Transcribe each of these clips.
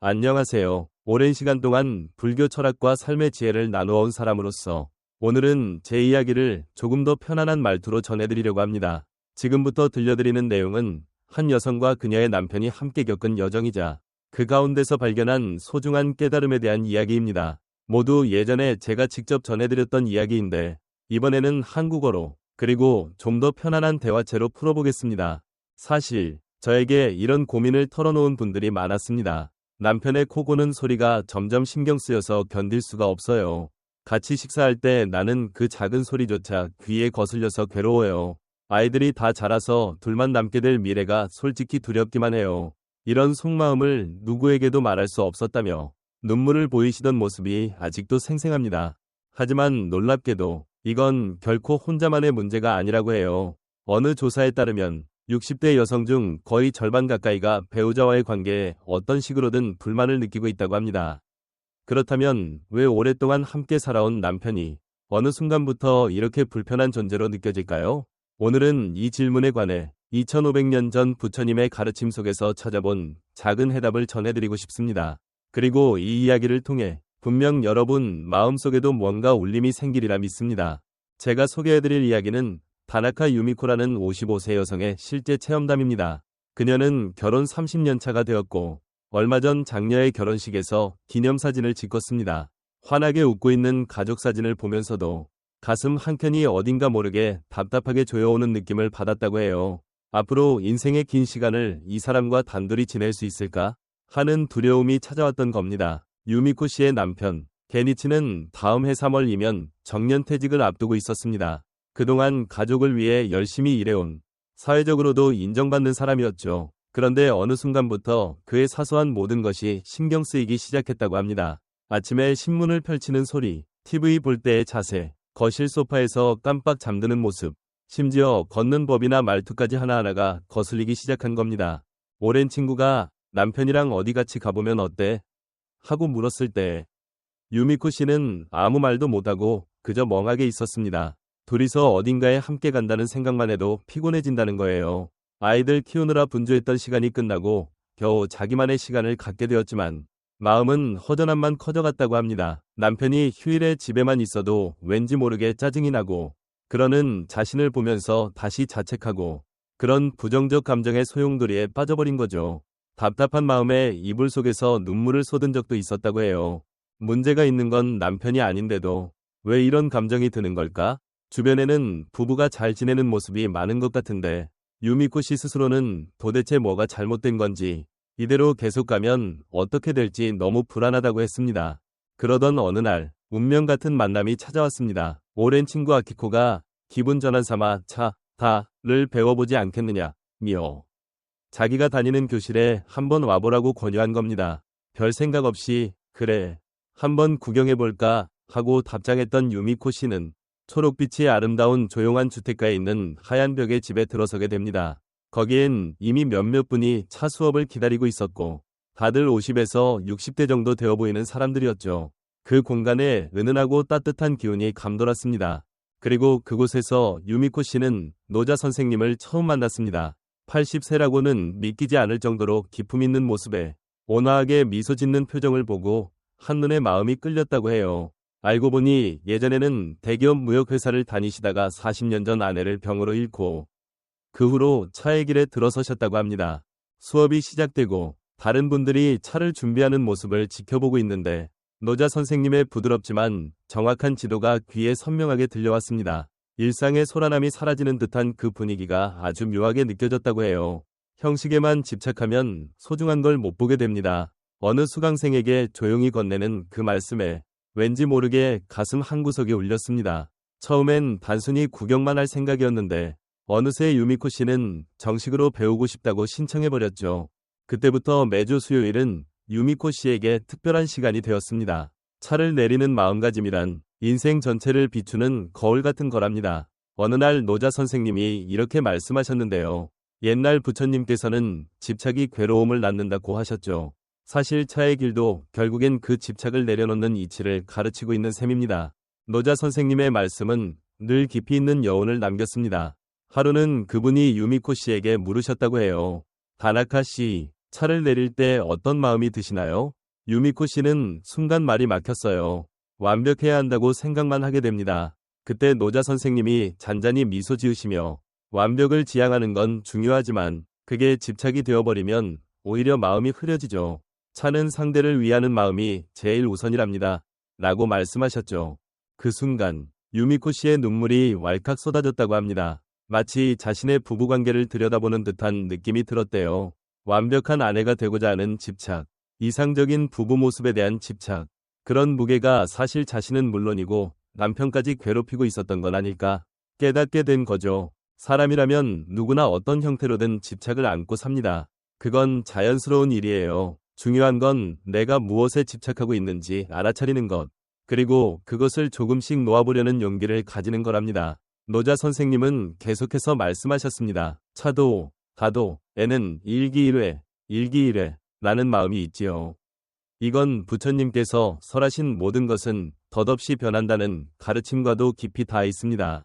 안녕하세요. 오랜 시간 동안 불교 철학과 삶의 지혜를 나누어 온 사람으로서 오늘은 제 이야기를 조금 더 편안한 말투로 전해드리려고 합니다. 지금부터 들려드리는 내용은 한 여성과 그녀의 남편이 함께 겪은 여정이자 그 가운데서 발견한 소중한 깨달음에 대한 이야기입니다. 모두 예전에 제가 직접 전해드렸던 이야기인데 이번에는 한국어로 그리고 좀 더 편안한 대화체로 풀어보겠습니다. 사실 저에게 이런 고민을 털어놓은 분들이 많았습니다. 남편의 코 고는 소리가 점점 신경 쓰여서 견딜 수가 없어요. 같이 식사할 때 나는 그 작은 소리조차 귀에 거슬려서 괴로워요. 아이들이 다 자라서 둘만 남게 될 미래가 솔직히 두렵기만 해요. 이런 속마음을 누구에게도 말할 수 없었다며 눈물을 보이시던 모습이 아직도 생생합니다. 하지만 놀랍게도 이건 결코 혼자만의 문제가 아니라고 해요. 어느 조사에 따르면 60대 여성 중 거의 절반 가까이가 배우자와의 관계에 어떤 식으로든 불만을 느끼고 있다고 합니다. 그렇다면 왜 오랫동안 함께 살아온 남편이 어느 순간부터 이렇게 불편한 존재로 느껴질까요? 오늘은 이 질문에 관해 2500년 전 부처님의 가르침 속에서 찾아본 작은 해답을 전해드리고 싶습니다. 그리고 이 이야기를 통해 분명 여러분 마음속에도 뭔가 울림이 생기리라 믿습니다. 제가 소개해드릴 이야기는 다나카 유미코라는 55세 여성의 실제 체험담입니다. 그녀는 결혼 30년 차가 되었고 얼마 전 장녀의 결혼식에서 기념사진을 찍었습니다. 환하게 웃고 있는 가족 사진을 보면서도 가슴 한켠이 어딘가 모르게 답답하게 조여오는 느낌을 받았다고 해요. 앞으로 인생의 긴 시간을 이 사람과 단둘이 지낼 수 있을까? 하는 두려움이 찾아왔던 겁니다. 유미코 씨의 남편, 게니치는 다음 해 3월이면 정년퇴직을 앞두고 있었습니다. 그동안 가족을 위해 열심히 일해온 사회적으로도 인정받는 사람이었죠. 그런데 어느 순간부터 그의 사소한 모든 것이 신경 쓰이기 시작했다고 합니다. 아침에 신문을 펼치는 소리, TV 볼 때의 자세, 거실 소파에서 깜빡 잠드는 모습, 심지어 걷는 법이나 말투까지 하나하나가 거슬리기 시작한 겁니다. 오랜 친구가 남편이랑 어디 같이 가보면 어때? 하고 물었을 때 유미코 씨는 아무 말도 못하고 그저 멍하게 있었습니다. 둘이서 어딘가에 함께 간다는 생각만 해도 피곤해진다는 거예요. 아이들 키우느라 분주했던 시간이 끝나고 겨우 자기만의 시간을 갖게 되었지만 마음은 허전함만 커져갔다고 합니다. 남편이 휴일에 집에만 있어도 왠지 모르게 짜증이 나고 그러는 자신을 보면서 다시 자책하고 그런 부정적 감정의 소용돌이에 빠져버린 거죠. 답답한 마음에 이불 속에서 눈물을 쏟은 적도 있었다고 해요. 문제가 있는 건 남편이 아닌데도 왜 이런 감정이 드는 걸까? 주변에는 부부가 잘 지내는 모습이 많은 것 같은데 유미코 씨 스스로는 도대체 뭐가 잘못된 건지 이대로 계속 가면 어떻게 될지 너무 불안하다고 했습니다. 그러던 어느 날 운명 같은 만남이 찾아왔습니다. 오랜 친구 아키코가 기분 전환 삼아 차, 다를 배워보지 않겠느냐, 미오. 자기가 다니는 교실에 한번 와보라고 권유한 겁니다. 별 생각 없이 그래 한번 구경해볼까 하고 답장했던 유미코 씨는 초록빛이 아름다운 조용한 주택가에 있는 하얀 벽의 집에 들어서게 됩니다. 거기엔 이미 몇몇 분이 차 수업을 기다리고 있었고 다들 50에서 60대 정도 되어 보이는 사람들이었죠. 그 공간에 은은하고 따뜻한 기운이 감돌았습니다. 그리고 그곳에서 유미코 씨는 노자 선생님을 처음 만났습니다. 80세라고는 믿기지 않을 정도로 기품 있는 모습에 온화하게 미소 짓는 표정을 보고 한눈에 마음이 끌렸다고 해요. 알고 보니 예전에는 대기업 무역회사를 다니시다가 40년 전 아내를 병으로 잃고 그 후로 차의 길에 들어서셨다고 합니다. 수업이 시작되고 다른 분들이 차를 준비하는 모습을 지켜보고 있는데 노자 선생님의 부드럽지만 정확한 지도가 귀에 선명하게 들려왔습니다. 일상의 소란함이 사라지는 듯한 그 분위기가 아주 묘하게 느껴졌다고 해요. 형식에만 집착하면 소중한 걸 못 보게 됩니다. 어느 수강생에게 조용히 건네는 그 말씀에 왠지 모르게 가슴 한구석이 울렸습니다. 처음엔 단순히 구경만 할 생각이었는데 어느새 유미코 씨는 정식으로 배우고 싶다고 신청해버렸죠. 그때부터 매주 수요일은 유미코 씨에게 특별한 시간이 되었습니다. 차를 내리는 마음가짐이란 인생 전체를 비추는 거울 같은 거랍니다. 어느 날 노자 선생님이 이렇게 말씀하셨는데요. 옛날 부처님께서는 집착이 괴로움을 낳는다고 하셨죠. 사실 차의 길도 결국엔 그 집착을 내려놓는 이치를 가르치고 있는 셈입니다. 노자 선생님의 말씀은 늘 깊이 있는 여운을 남겼습니다. 하루는 그분이 유미코 씨에게 물으셨다고 해요. 다나카 씨, 차를 내릴 때 어떤 마음이 드시나요? 유미코 씨는 순간 말이 막혔어요. 완벽해야 한다고 생각만 하게 됩니다. 그때 노자 선생님이 잔잔히 미소 지으시며 완벽을 지향하는 건 중요하지만 그게 집착이 되어버리면 오히려 마음이 흐려지죠. 차는 상대를 위하는 마음이 제일 우선이랍니다. 라고 말씀하셨죠. 그 순간 유미코 씨의 눈물이 왈칵 쏟아졌다고 합니다. 마치 자신의 부부관계를 들여다보는 듯한 느낌이 들었대요. 완벽한 아내가 되고자 하는 집착, 이상적인 부부 모습에 대한 집착, 그런 무게가 사실 자신은 물론이고 남편까지 괴롭히고 있었던 건 아닐까 깨닫게 된 거죠. 사람이라면 누구나 어떤 형태로든 집착을 안고 삽니다. 그건 자연스러운 일이에요. 중요한 건 내가 무엇에 집착하고 있는지 알아차리는 것, 그리고 그것을 조금씩 놓아보려는 용기를 가지는 거랍니다. 노자 선생님은 계속해서 말씀하셨습니다. 차도, 가도, 애는 일기일회, 일기일회, 라는 마음이 있지요. 이건 부처님께서 설하신 모든 것은 덧없이 변한다는 가르침과도 깊이 닿아 있습니다.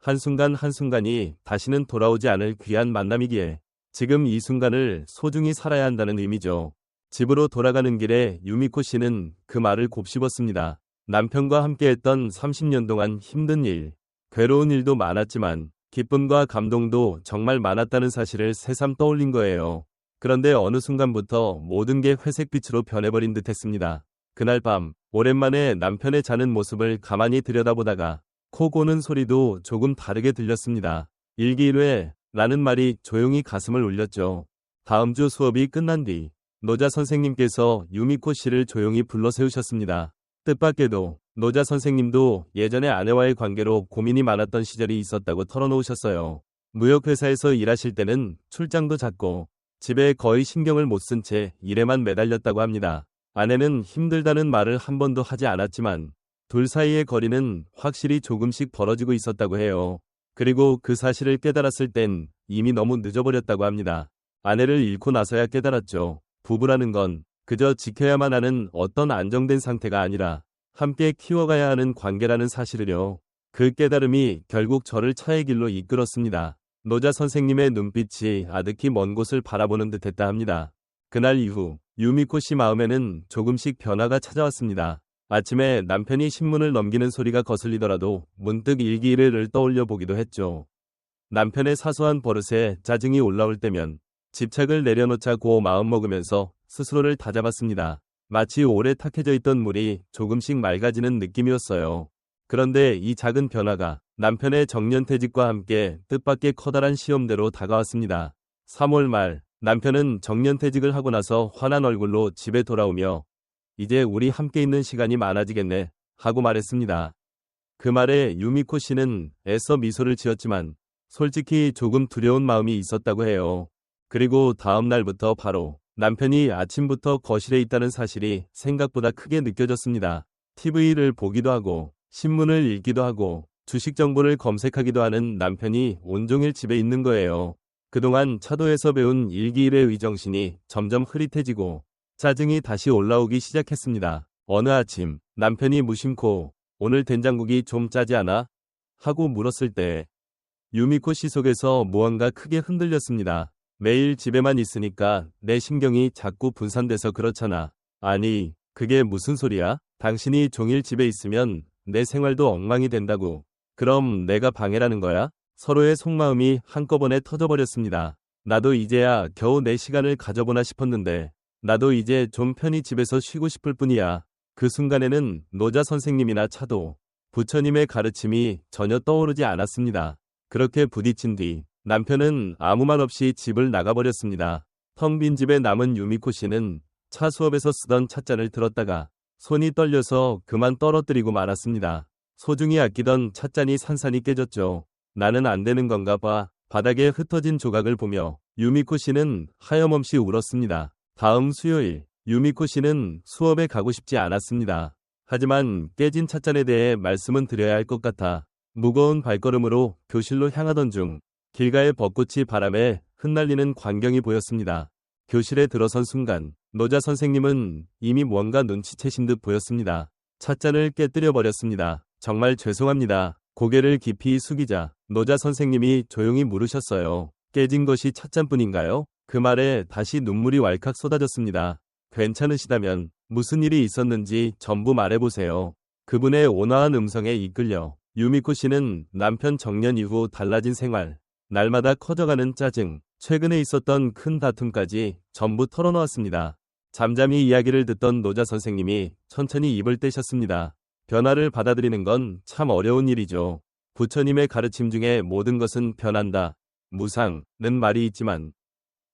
한순간 한순간이 다시는 돌아오지 않을 귀한 만남이기에 지금 이 순간을 소중히 살아야 한다는 의미죠. 집으로 돌아가는 길에 유미코 씨는 그 말을 곱씹었습니다. 남편과 함께했던 30년 동안 힘든 일, 괴로운 일도 많았지만 기쁨과 감동도 정말 많았다는 사실을 새삼 떠올린 거예요. 그런데 어느 순간부터 모든 게 회색빛으로 변해버린 듯 했습니다. 그날 밤, 오랜만에 남편의 자는 모습을 가만히 들여다보다가 코 고는 소리도 조금 다르게 들렸습니다. 일기일회 라는 말이 조용히 가슴을 울렸죠. 다음 주 수업이 끝난 뒤 노자 선생님께서 유미코 씨를 조용히 불러 세우셨습니다. 뜻밖에도 노자 선생님도 예전에 아내와의 관계로 고민이 많았던 시절이 있었다고 털어놓으셨어요. 무역회사에서 일하실 때는 출장도 잦고 집에 거의 신경을 못 쓴 채 일에만 매달렸다고 합니다. 아내는 힘들다는 말을 한 번도 하지 않았지만 둘 사이의 거리는 확실히 조금씩 벌어지고 있었다고 해요. 그리고 그 사실을 깨달았을 땐 이미 너무 늦어버렸다고 합니다. 아내를 잃고 나서야 깨달았죠. 부부라는 건 그저 지켜야만 하는 어떤 안정된 상태가 아니라 함께 키워가야 하는 관계라는 사실을요. 그 깨달음이 결국 저를 차의 길로 이끌었습니다. 노자 선생님의 눈빛이 아득히 먼 곳을 바라보는 듯 했다 합니다. 그날 이후 유미코 씨 마음에는 조금씩 변화가 찾아왔습니다. 아침에 남편이 신문을 넘기는 소리가 거슬리더라도 문득 일기를 떠올려 보기도 했죠. 남편의 사소한 버릇에 짜증이 올라올 때면 집착을 내려놓자고 마음먹으면서 스스로를 다잡았습니다. 마치 오래 탁해져 있던 물이 조금씩 맑아지는 느낌이었어요. 그런데 이 작은 변화가 남편의 정년퇴직과 함께 뜻밖의 커다란 시험대로 다가왔습니다. 3월 말 남편은 정년퇴직을 하고 나서 환한 얼굴로 집에 돌아오며 이제 우리 함께 있는 시간이 많아지겠네 하고 말했습니다. 그 말에 유미코 씨는 애써 미소를 지었지만 솔직히 조금 두려운 마음이 있었다고 해요. 그리고 다음 날부터 바로 남편이 아침부터 거실에 있다는 사실이 생각보다 크게 느껴졌습니다. TV를 보기도 하고 신문을 읽기도 하고 주식 정보를 검색하기도 하는 남편이 온종일 집에 있는 거예요. 그동안 차도에서 배운 일기일의 의정신이 점점 흐릿해지고 짜증이 다시 올라오기 시작했습니다. 어느 아침 남편이 무심코 오늘 된장국이 좀 짜지 않아? 하고 물었을 때 유미코 씨 속에서 무언가 크게 흔들렸습니다. 매일 집에만 있으니까 내 신경이 자꾸 분산돼서 그렇잖아. 아니, 그게 무슨 소리야? 당신이 종일 집에 있으면 내 생활도 엉망이 된다고. 그럼 내가 방해라는 거야? 서로의 속마음이 한꺼번에 터져버렸습니다. 나도 이제야 겨우 내 시간을 가져보나 싶었는데 나도 이제 좀 편히 집에서 쉬고 싶을 뿐이야. 그 순간에는 노자 선생님이나 차도 부처님의 가르침이 전혀 떠오르지 않았습니다. 그렇게 부딪힌 뒤 남편은 아무 말 없이 집을 나가버렸습니다. 텅 빈 집에 남은 유미코 씨는 차 수업에서 쓰던 찻잔을 들었다가 손이 떨려서 그만 떨어뜨리고 말았습니다. 소중히 아끼던 찻잔이 산산이 깨졌죠. 나는 안 되는 건가 봐. 바닥에 흩어진 조각을 보며 유미코 씨는 하염없이 울었습니다. 다음 수요일 유미코 씨는 수업에 가고 싶지 않았습니다. 하지만 깨진 찻잔에 대해 말씀은 드려야 할 것 같아 무거운 발걸음으로 교실로 향하던 중 길가의 벚꽃이 바람에 흩날리는 광경이 보였습니다. 교실에 들어선 순간 노자 선생님은 이미 뭔가 눈치채신 듯 보였습니다. 찻잔을 깨뜨려 버렸습니다. 정말 죄송합니다. 고개를 깊이 숙이자 노자 선생님이 조용히 물으셨어요. 깨진 것이 찻잔뿐인가요? 그 말에 다시 눈물이 왈칵 쏟아졌습니다. 괜찮으시다면 무슨 일이 있었는지 전부 말해보세요. 그분의 온화한 음성에 이끌려 유미코 씨는 남편 정년 이후 달라진 생활, 날마다 커져가는 짜증, 최근에 있었던 큰 다툼까지 전부 털어놓았습니다. 잠잠히 이야기를 듣던 노자 선생님이 천천히 입을 떼셨습니다. 변화를 받아들이는 건 참 어려운 일이죠. 부처님의 가르침 중에 모든 것은 변한다. 무상는 말이 있지만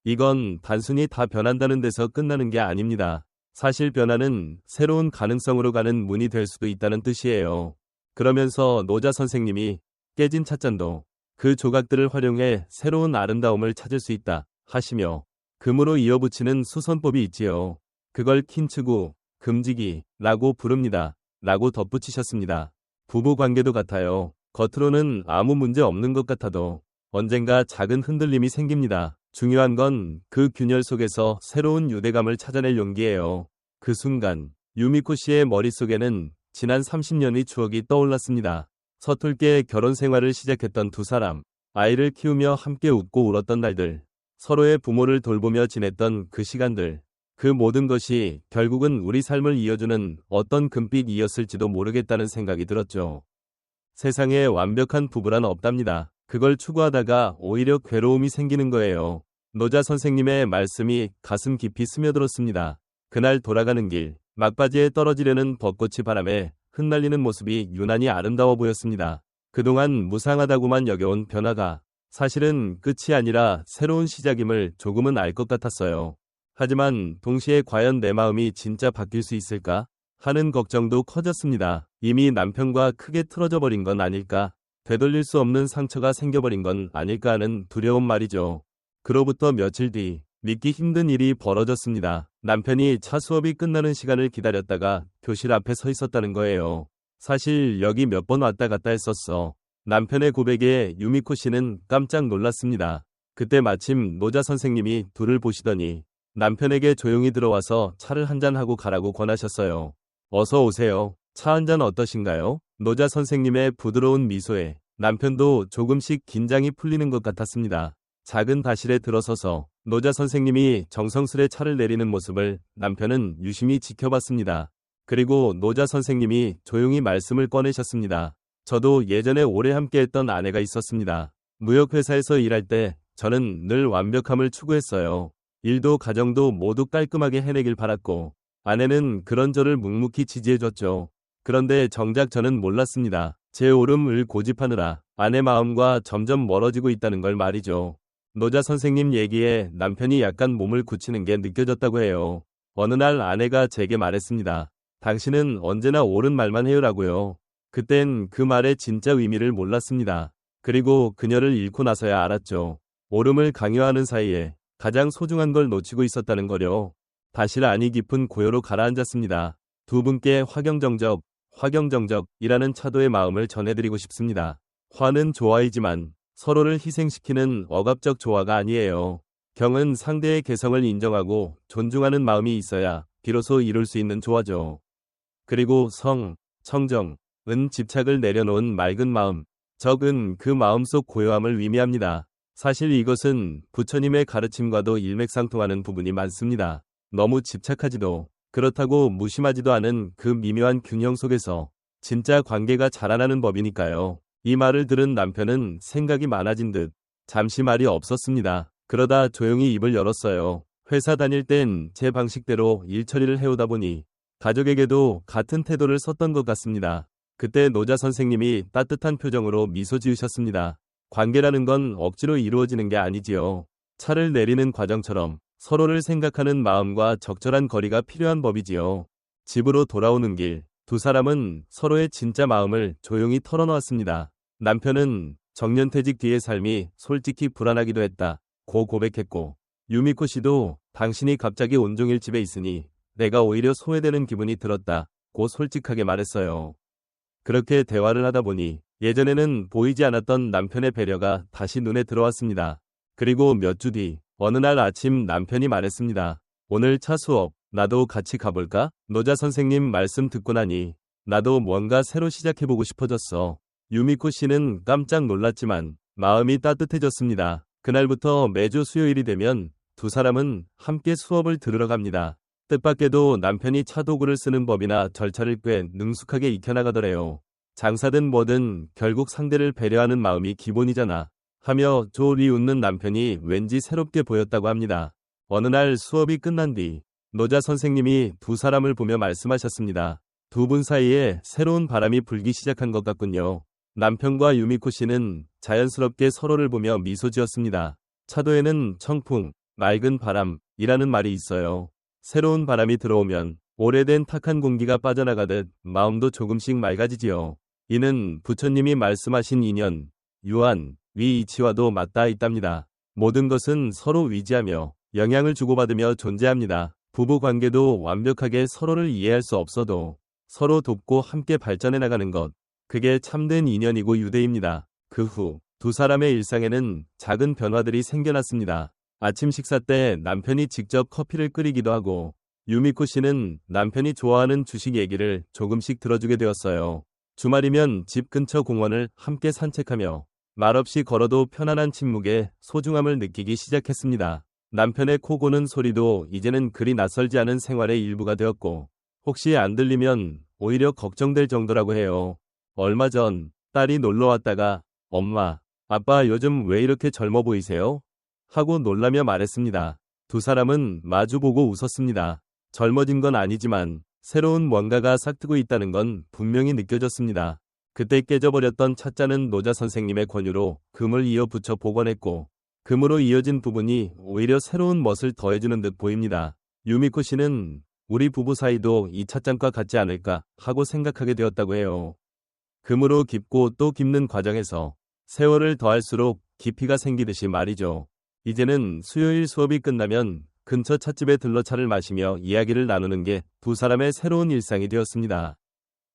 이건 단순히 다 변한다는 데서 끝나는 게 아닙니다. 사실 변화는 새로운 가능성으로 가는 문이 될 수도 있다는 뜻이에요. 그러면서 노자 선생님이 깨진 찻잔도 그 조각들을 활용해 새로운 아름다움을 찾을 수 있다 하시며 금으로 이어붙이는 수선법이 있지요. 그걸 킨츠구, 금지기라고 부릅니다. 라고 덧붙이셨습니다. 부부 관계도 같아요. 겉으로는 아무 문제 없는 것 같아도 언젠가 작은 흔들림이 생깁니다. 중요한 건 그 균열 속에서 새로운 유대감을 찾아낼 용기예요. 그 순간 유미코 씨의 머릿속에는 지난 30년의 추억이 떠올랐습니다. 서툴게 결혼 생활을 시작했던 두 사람, 아이를 키우며 함께 웃고 울었던 날들, 서로의 부모를 돌보며 지냈던 그 시간들, 그 모든 것이 결국은 우리 삶을 이어주는 어떤 금빛이었을지도 모르겠다는 생각이 들었죠. 세상에 완벽한 부부란 없답니다. 그걸 추구하다가 오히려 괴로움이 생기는 거예요. 노자 선생님의 말씀이 가슴 깊이 스며들었습니다. 그날 돌아가는 길, 막바지에 떨어지려는 벚꽃이 바람에 흩날리는 모습이 유난히 아름다워 보였습니다. 그동안 무상하다고만 여겨온 변화가 사실은 끝이 아니라 새로운 시작임을 조금은 알 것 같았어요. 하지만 동시에 과연 내 마음이 진짜 바뀔 수 있을까? 하는 걱정도 커졌습니다. 이미 남편과 크게 틀어져 버린 건 아닐까? 되돌릴 수 없는 상처가 생겨버린 건 아닐까 하는 두려움 말이죠. 그로부터 며칠 뒤 믿기 힘든 일이 벌어졌습니다. 남편이 차 수업이 끝나는 시간을 기다렸다가 교실 앞에 서 있었다는 거예요. 사실 여기 몇 번 왔다 갔다 했었어. 남편의 고백에 유미코 씨는 깜짝 놀랐습니다. 그때 마침 노자 선생님이 둘을 보시더니 남편에게 조용히 들어와서 차를 한잔하고 가라고 권하셨어요. 어서 오세요. 차 한 잔 어떠신가요? 노자 선생님의 부드러운 미소에 남편도 조금씩 긴장이 풀리는 것 같았습니다. 작은 다실에 들어서서 노자 선생님이 정성스레 차를 내리는 모습을 남편은 유심히 지켜봤습니다. 그리고 노자 선생님이 조용히 말씀을 꺼내셨습니다. 저도 예전에 오래 함께했던 아내가 있었습니다. 무역회사에서 일할 때 저는 늘 완벽함을 추구했어요. 일도 가정도 모두 깔끔하게 해내길 바랐고 아내는 그런 저를 묵묵히 지지해줬죠. 그런데 정작 저는 몰랐습니다. 제 오름을 고집하느라 아내 마음과 점점 멀어지고 있다는 걸 말이죠. 노자 선생님 얘기에 남편이 약간 몸을 굳히는 게 느껴졌다고 해요. 어느 날 아내가 제게 말했습니다. 당신은 언제나 옳은 말만 해요라고요. 그땐 그 말의 진짜 의미를 몰랐습니다. 그리고 그녀를 잃고 나서야 알았죠. 오름을 강요하는 사이에 가장 소중한 걸 놓치고 있었다는 거려. 다실 안이 깊은 고요로 가라앉았습니다. 두 분께 화경정적, 화경정적이라는 차도의 마음을 전해드리고 싶습니다. 화는 좋아이지만 서로를 희생시키는 억압적 조화가 아니에요. 경은 상대의 개성을 인정하고 존중하는 마음이 있어야 비로소 이룰 수 있는 조화죠. 그리고 성, 청정, 은 집착을 내려놓은 맑은 마음, 적은 그 마음속 고요함을 의미합니다. 사실 이것은 부처님의 가르침과도 일맥상통하는 부분이 많습니다. 너무 집착하지도 그렇다고 무심하지도 않은 그 미묘한 균형 속에서 진짜 관계가 자라나는 법이니까요. 이 말을 들은 남편은 생각이 많아진 듯 잠시 말이 없었습니다. 그러다 조용히 입을 열었어요. 회사 다닐 땐 제 방식대로 일 처리를 해오다 보니 가족에게도 같은 태도를 썼던 것 같습니다. 그때 노자 선생님이 따뜻한 표정으로 미소 지으셨습니다. 관계라는 건 억지로 이루어지는 게 아니지요. 차를 내리는 과정처럼 서로를 생각하는 마음과 적절한 거리가 필요한 법이지요. 집으로 돌아오는 길, 두 사람은 서로의 진짜 마음을 조용히 털어놓았습니다. 남편은 정년퇴직 뒤의 삶이 솔직히 불안하기도 했다. 고 고백했고, 유미코 씨도 당신이 갑자기 온종일 집에 있으니 내가 오히려 소외되는 기분이 들었다. 고 솔직하게 말했어요. 그렇게 대화를 하다 보니 예전에는 보이지 않았던 남편의 배려가 다시 눈에 들어왔습니다. 그리고 몇 주 뒤 어느 날 아침 남편이 말했습니다. 오늘 차 수업 나도 같이 가볼까? 노자 선생님 말씀 듣고 나니 나도 뭔가 새로 시작해보고 싶어졌어. 유미코 씨는 깜짝 놀랐지만 마음이 따뜻해졌습니다. 그날부터 매주 수요일이 되면 두 사람은 함께 수업을 들으러 갑니다. 뜻밖에도 남편이 차도구를 쓰는 법이나 절차를 꽤 능숙하게 익혀나가더래요. 장사든 뭐든 결국 상대를 배려하는 마음이 기본이잖아. 하며 조리 웃는 남편이 왠지 새롭게 보였다고 합니다. 어느 날 수업이 끝난 뒤 노자 선생님이 두 사람을 보며 말씀하셨습니다. 두 분 사이에 새로운 바람이 불기 시작한 것 같군요. 남편과 유미코 씨는 자연스럽게 서로를 보며 미소 지었습니다. 차도에는 청풍, 맑은 바람이라는 말이 있어요. 새로운 바람이 들어오면 오래된 탁한 공기가 빠져나가듯 마음도 조금씩 맑아지지요. 이는 부처님이 말씀하신 인연, 유한, 위이치와도 맞닿아 있답니다. 모든 것은 서로 위지하며 영향을 주고받으며 존재합니다. 부부 관계도 완벽하게 서로를 이해할 수 없어도 서로 돕고 함께 발전해 나가는 것. 그게 참된 인연이고 유대입니다. 그 후 두 사람의 일상에는 작은 변화들이 생겨났습니다. 아침 식사 때 남편이 직접 커피를 끓이기도 하고 유미코 씨는 남편이 좋아하는 주식 얘기를 조금씩 들어주게 되었어요. 주말이면 집 근처 공원을 함께 산책하며 말없이 걸어도 편안한 침묵에 소중함을 느끼기 시작했습니다. 남편의 코 고는 소리도 이제는 그리 낯설지 않은 생활의 일부가 되었고 혹시 안 들리면 오히려 걱정될 정도라고 해요. 얼마 전 딸이 놀러 왔다가 엄마, 아빠 요즘 왜 이렇게 젊어 보이세요? 하고 놀라며 말했습니다. 두 사람은 마주보고 웃었습니다. 젊어진 건 아니지만 새로운 뭔가가 싹트고 있다는 건 분명히 느껴졌습니다. 그때 깨져버렸던 찻잔은 노자 선생님의 권유로 금을 이어 붙여 복원했고 금으로 이어진 부분이 오히려 새로운 멋을 더해주는 듯 보입니다. 유미코 씨는 우리 부부 사이도 이 찻잔과 같지 않을까 하고 생각하게 되었다고 해요. 금으로 깊고 또 깊는 과정에서 세월을 더할수록 깊이가 생기듯이 말이죠. 이제는 수요일 수업이 끝나면 근처 찻집에 들러 차를 마시며 이야기를 나누는 게 두 사람의 새로운 일상이 되었습니다.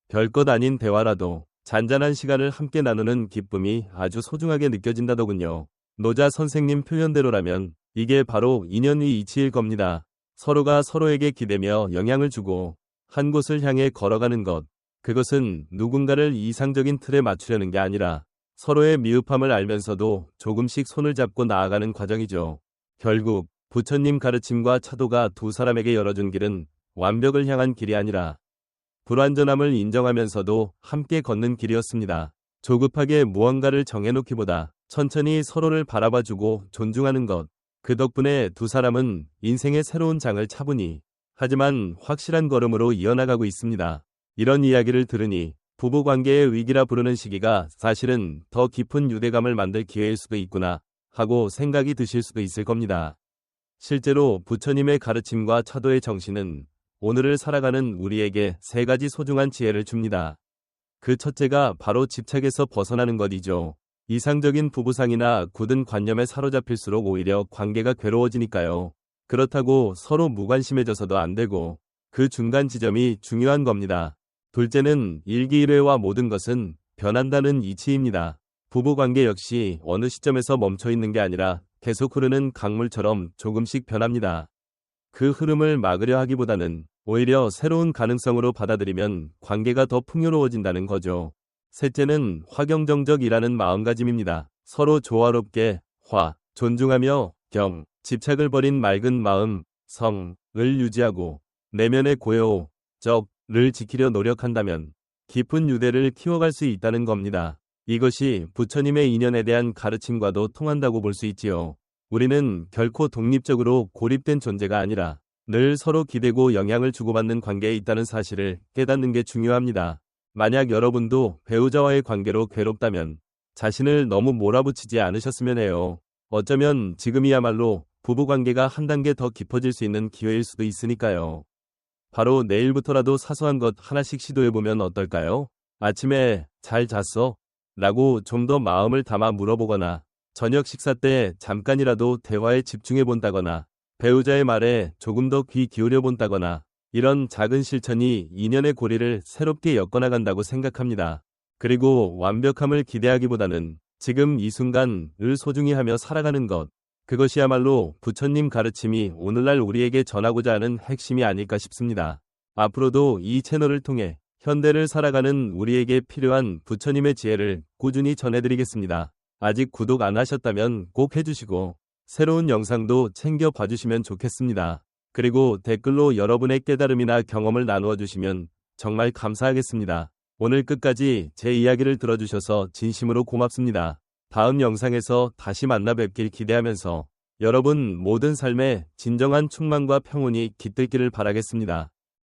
별것 아닌 대화라도 잔잔한 시간을 함께 나누는 기쁨이 아주 소중하게 느껴진다더군요. 노자 선생님 표현대로라면 이게 바로 인연의 이치일 겁니다. 서로가 서로에게 기대며 영향을 주고 한 곳을 향해 걸어가는 것. 그것은 누군가를 이상적인 틀에 맞추려는 게 아니라 서로의 미흡함을 알면서도 조금씩 손을 잡고 나아가는 과정이죠. 결국 부처님 가르침과 차도가 두 사람에게 열어준 길은 완벽을 향한 길이 아니라 불완전함을 인정하면서도 함께 걷는 길이었습니다. 조급하게 무언가를 정해놓기보다 천천히 서로를 바라봐주고 존중하는 것. 그 덕분에 두 사람은 인생의 새로운 장을 차분히 하지만 확실한 걸음으로 이어나가고 있습니다. 이런 이야기를 들으니 부부관계의 위기라 부르는 시기가 사실은 더 깊은 유대감을 만들 기회일 수도 있구나 하고 생각이 드실 수도 있을 겁니다. 실제로 부처님의 가르침과 차도의 정신은 오늘을 살아가는 우리에게 세 가지 소중한 지혜를 줍니다. 그 첫째가 바로 집착에서 벗어나는 것이죠. 이상적인 부부상이나 굳은 관념에 사로잡힐수록 오히려 관계가 괴로워지니까요. 그렇다고 서로 무관심해져서도 안 되고 그 중간 지점이 중요한 겁니다. 둘째는 일기일회와 모든 것은 변한다는 이치입니다. 부부관계 역시 어느 시점에서 멈춰 있는 게 아니라 계속 흐르는 강물처럼 조금씩 변합니다. 그 흐름을 막으려 하기보다는 오히려 새로운 가능성으로 받아들이면 관계가 더 풍요로워진다는 거죠. 셋째는 화경정적이라는 마음가짐입니다. 서로 조화롭게 화, 존중하며 경, 집착을 버린 맑은 마음, 성을 유지하고 내면의 고요, 적, 를 지키려 노력한다면 깊은 유대를 키워갈 수 있다는 겁니다. 이것이 부처님의 인연에 대한 가르침과도 통한다고 볼 수 있지요. 우리는 결코 독립적으로 고립된 존재가 아니라 늘 서로 기대고 영향을 주고받는 관계에 있다는 사실을 깨닫는 게 중요합니다. 만약 여러분도 배우자와의 관계로 괴롭다면 자신을 너무 몰아붙이지 않으셨으면 해요. 어쩌면 지금이야말로 부부관계가 한 단계 더 깊어질 수 있는 기회일 수도 있으니까요. 바로 내일부터라도 사소한 것 하나씩 시도해보면 어떨까요? 아침에 잘 잤어? 라고 좀 더 마음을 담아 물어보거나 저녁 식사 때 잠깐이라도 대화에 집중해 본다거나 배우자의 말에 조금 더 귀 기울여 본다거나 이런 작은 실천이 인연의 고리를 새롭게 엮어나간다고 생각합니다. 그리고 완벽함을 기대하기보다는 지금 이 순간을 소중히 하며 살아가는 것. 그것이야말로 부처님 가르침이 오늘날 우리에게 전하고자 하는 핵심이 아닐까 싶습니다. 앞으로도 이 채널을 통해 현대를 살아가는 우리에게 필요한 부처님의 지혜를 꾸준히 전해드리겠습니다. 아직 구독 안 하셨다면 꼭 해주시고 새로운 영상도 챙겨 봐주시면 좋겠습니다. 그리고 댓글로 여러분의 깨달음이나 경험을 나누어 주시면 정말 감사하겠습니다. 오늘 끝까지 제 이야기를 들어주셔서 진심으로 고맙습니다. 다음 영상에서 다시 만나 뵙길 기대하면서 여러분 모든 삶에 진정한 충만과 평온이 깃들기를 바라겠습니다.